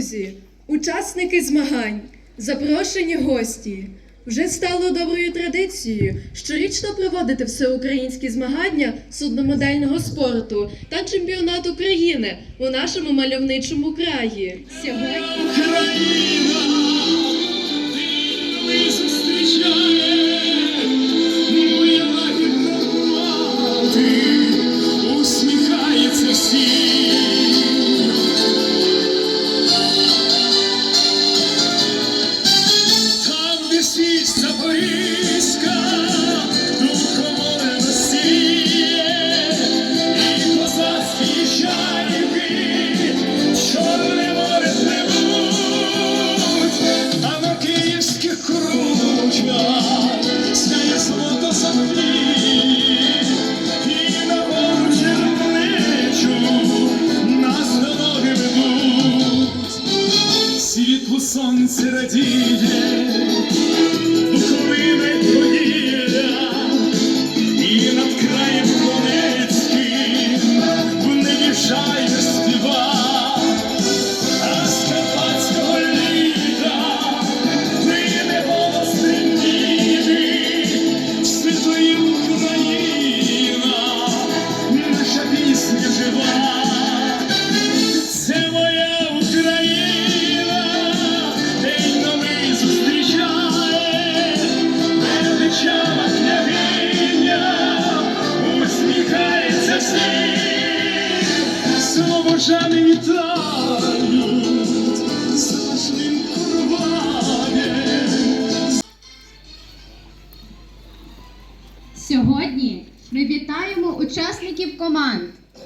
друзі, учасники змагань, запрошені гості. Вже стало доброю традицією щорічно проводити всеукраїнські змагання судномодельного спорту та чемпіонат України у нашому мальовничому краї. Сьогодні Україна, ти зустрічає,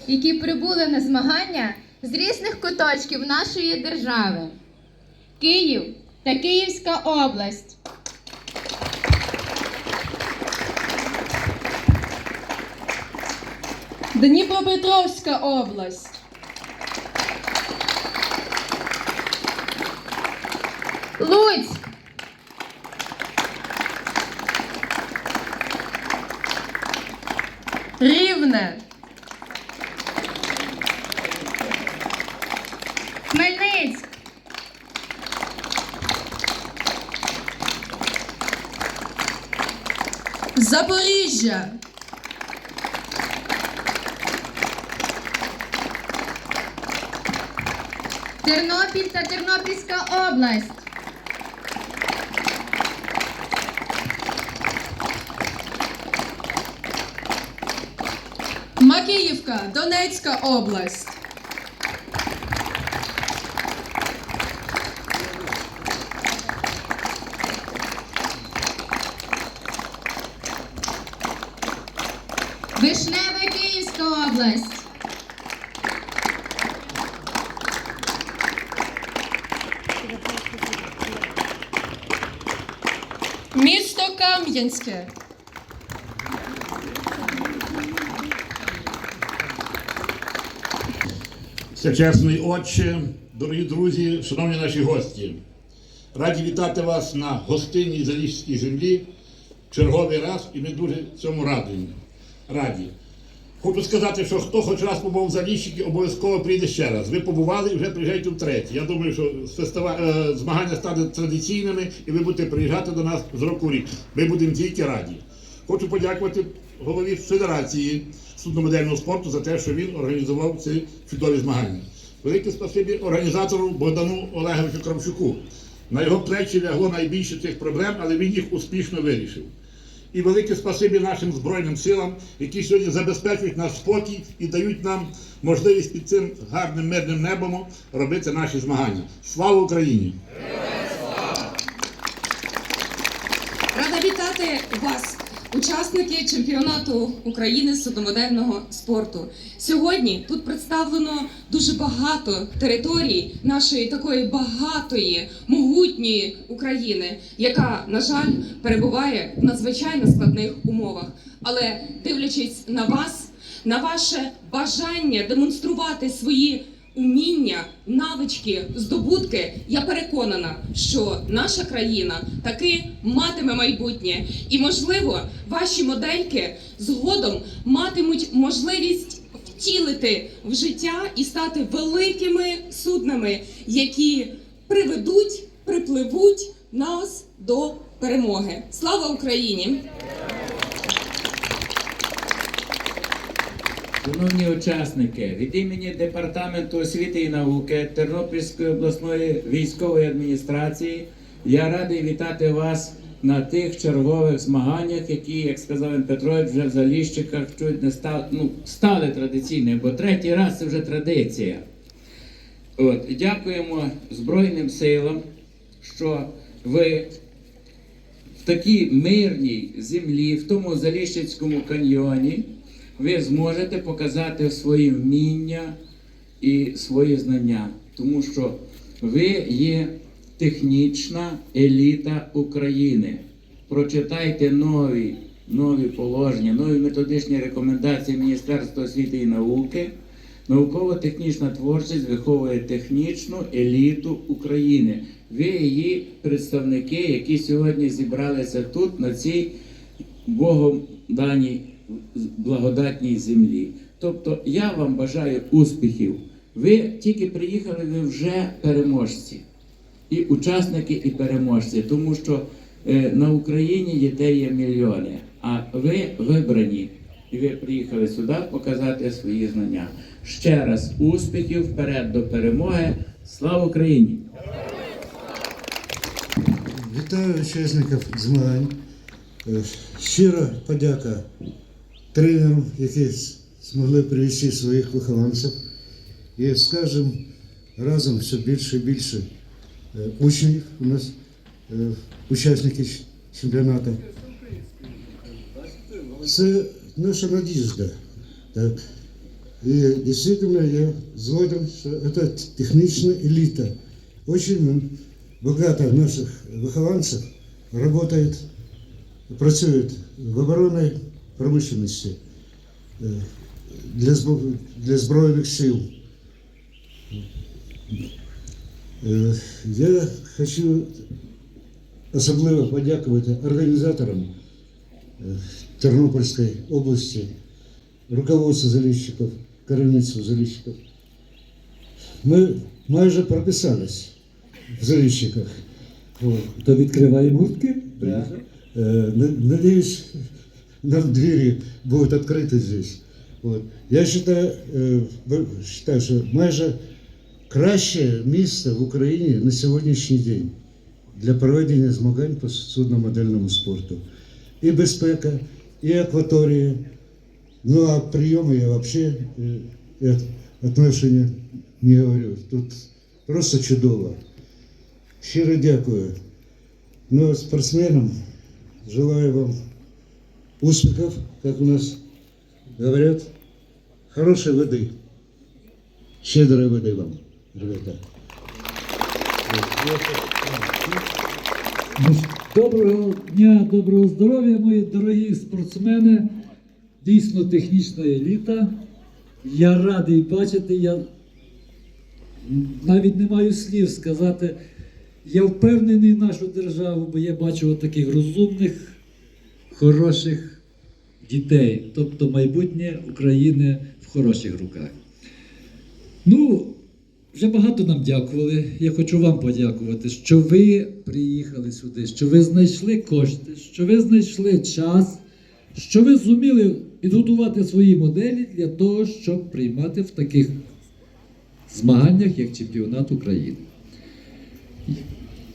які прибули на змагання з різних куточків нашої держави. Київ та Київська область. Дніпропетровська область, Луцьк, Рівне, Запоріжжя, Тернопіль та Тернопільська область. Макіївка, Донецька область. Вишневе Київська область. Місто Кам'янське, Всечесний Отче, дорогі друзі, шановні наші гості, раді вітати вас на гостинній заліжській землі черговий раз, і ми дуже цьому раді. Раді. Хочу сказати, що хто хоч раз побув в Заліщикі, обов'язково прийде ще раз. Ви побували і вже приїжджайте втретє. Я думаю, що фестиваль, е, змагання стануть традиційними і ви будете приїжджати до нас з року в рік. Ми будемо тільки раді. Хочу подякувати голові Федерації судномодельного спорту за те, що він організував ці чудові змагання. Велике спасибі організатору Богдану Олеговичу Кравчуку. На його плечі лягло найбільше цих проблем, але він їх успішно вирішив. І велике спасибі нашим Збройним силам, які сьогодні забезпечують наш спокій і дають нам можливість під цим гарним мирним небом робити наші змагання. Слава Україні! Рада вітати вас, учасники чемпіонату України з судномодельного спорту. Сьогодні тут представлено дуже багато територій нашої такої багатої, могутньої України, яка, на жаль, перебуває в надзвичайно складних умовах. Але дивлячись на вас, на ваше бажання демонструвати свої уміння, навички, здобутки, я переконана, що наша країна таки матиме майбутнє, і можливо, ваші модельки згодом матимуть можливість втілити в життя і стати великими суднами, які приведуть, припливуть нас до перемоги. Слава Україні! Шановні учасники, від імені Департаменту освіти і науки Тернопільської обласної військової адміністрації я радий вітати вас на тих чергових змаганнях, які, як сказав Іван Петрович, вже в Заліщиках чуть не стали, ну, стали традиційними, бо третій раз це вже традиція. От, дякуємо Збройним силам, що ви в такій мирній землі, в тому Заліщицькому каньйоні, ви зможете показати свої вміння і свої знання, тому що ви є технічна еліта України. Прочитайте нові, нові положення, нові методичні рекомендації Міністерства освіти і науки. Науково-технічна творчість виховує технічну еліту України. Ви її представники, які сьогодні зібралися тут, на цій Богом даній благодатній землі. Тобто я вам бажаю успіхів. Ви тільки приїхали, ви вже переможці. І учасники, і переможці, тому що е, на Україні дітей є мільйони, а ви вибрані. І ви приїхали сюди показати свої знання. Ще раз успіхів вперед до перемоги. Слава Україні! Вітаю учасників змагань. Е, Щира подяка тренерам, які с- змогли привести своїх вихованців. І скажемо разом все більше і більше е, учнів у нас, е, учасники ч- чемпіонату. Це наша надіжда. Так. І дійсно я згоден, що це технічна еліта. Очень багато наших вихованців работает, працюють в оборонній промышленности е, для, для Збройних сил. Е, Я хочу особливо подякувати організаторам е, Тернопільської області, руководству заліщиків, керівництву заліщиків. Ми майже прописались в заліщиках. То відкриваємо гуртки? Да. Э, на- Надеюсь, нам двери будут открыты здесь. Вот. Я считаю, э, в- считаю, що майже краще місце в Україні на сьогоднішній день для проведення змагань по судномодельному спорту. І безпека, і акваторія. Ну а прийоми я вообще э, и от- отношення не говорю. Тут просто чудово. Щиро дякую. Ну, а спортсменам желаю вам Успехов, как у нас говорят, хорошей воды, щедрой воды вам, ребята. Доброго дня, доброго здоров'я, мої дорогі спортсмени. Дійсно технічна еліта. Я радий бачити. Я навіть не маю слів сказати. Я впевнений в нашу державу, бо я бачу таких розумних, хороших дітей. Тобто майбутнє України в хороших руках. Ну, вже багато нам дякували. Я хочу вам подякувати, що ви приїхали сюди, що ви знайшли кошти, що ви знайшли час, що ви зуміли підготувати свої моделі для того, щоб приймати в таких змаганнях, як чемпіонат України.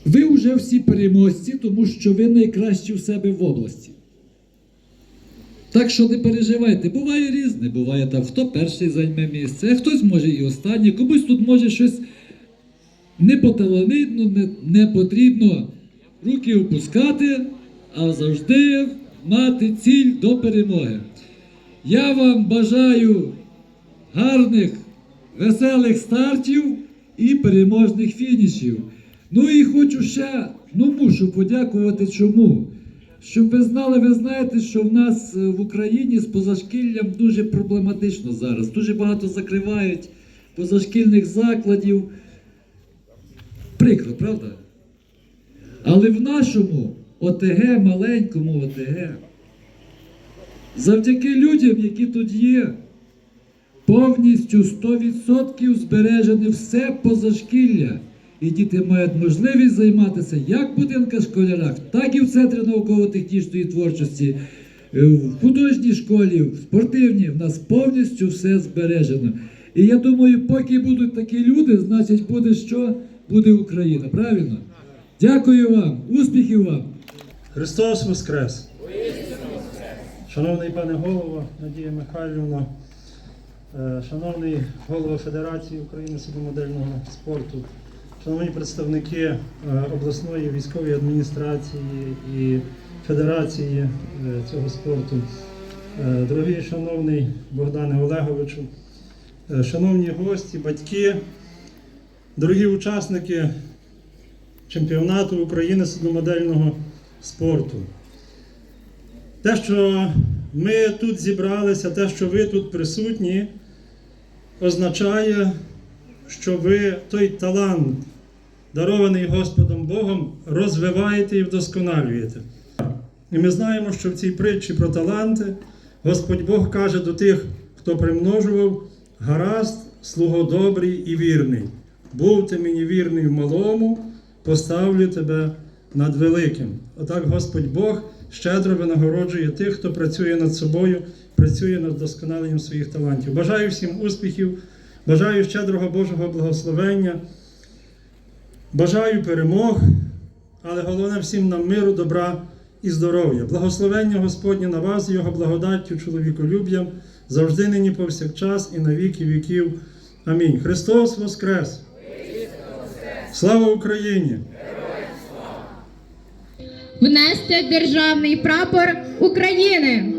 Ви вже всі переможці, тому що ви найкращі в себе в області. Так що не переживайте, буває різне, буває там, хто перший займе місце, а хтось може і останній, комусь тут може щось не поталанидно, не, не потрібно руки опускати, а завжди мати ціль до перемоги. Я вам бажаю гарних, веселих стартів і переможних фінішів. Ну і хочу ще, ну мушу подякувати чому. Щоб ви знали, ви знаєте, що в нас е, в Україні з позашкіллям дуже проблематично зараз. Дуже багато закривають позашкільних закладів. Прикро, правда? Але в нашому ОТГ, маленькому ОТГ, завдяки людям, які тут є, повністю 100% збережене все позашкілля. І діти мають можливість займатися як в будинках школярах, так і в центрі науково-технічної творчості, е, в художній школі, в спортивній. В нас повністю все збережено. І я думаю, поки будуть такі люди, значить буде що? Буде Україна. Правильно? Дякую вам, успіхів вам! Христос Воскрес! Шановний пане голово Надія Михайлівна, е, шановний голова Федерації України судомодельного спорту, шановні представники е, обласної військової адміністрації і Федерації е, цього спорту, е, дорогий шановний Богдане Олеговичу, шановні гості, батьки, дорогі учасники чемпіонату України судомодельного спорту. Те, що ми тут зібралися, те, що ви тут присутні, означає, що ви той талант, дарований Господом Богом, розвиваєте і вдосконалюєте. І ми знаємо, що в цій притчі про таланти Господь Бог каже до тих, хто примножував, гаразд, слуго добрий і вірний. Був ти мені вірний в малому, поставлю тебе над великим. Отак Господь Бог щедро винагороджує тих, хто працює над собою, працює над вдосконаленням своїх талантів. Бажаю всім успіхів, бажаю щедрого Божого благословення, бажаю перемог, але головне всім нам миру, добра і здоров'я. Благословення Господнє на вас, Його благодаттю, чоловіколюб'ям, завжди нині повсякчас і на віки віків. Амінь. Христос Воскрес! Слава Україні! Внести державний прапор України.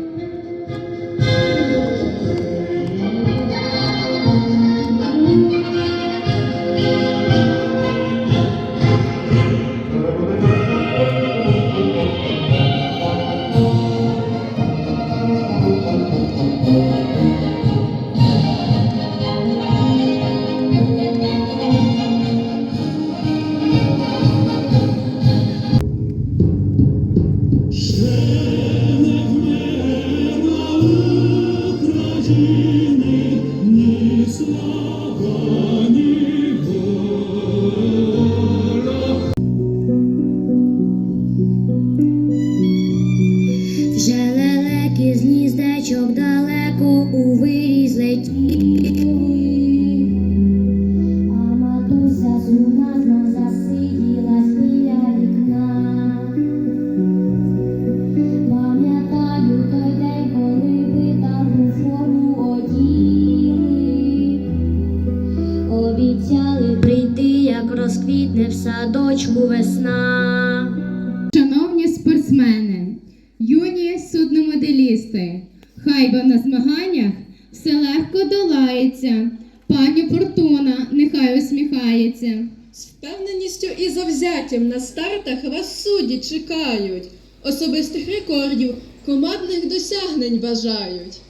З гніздечок далеко у вирій злетіли, а матуся сумазно засиділась біля вікна. Пам'ятаю той коли ви форму оділи, обіцяли прийти, як розквітне в садочку весна. Шановні спортсмени, юні судномоделісти, хай би на змаганнях все легко долається. Пані Фортуна нехай усміхається. З впевненістю і завзяттям на стартах вас судді чекають. Особистих рекордів, командних досягнень бажають.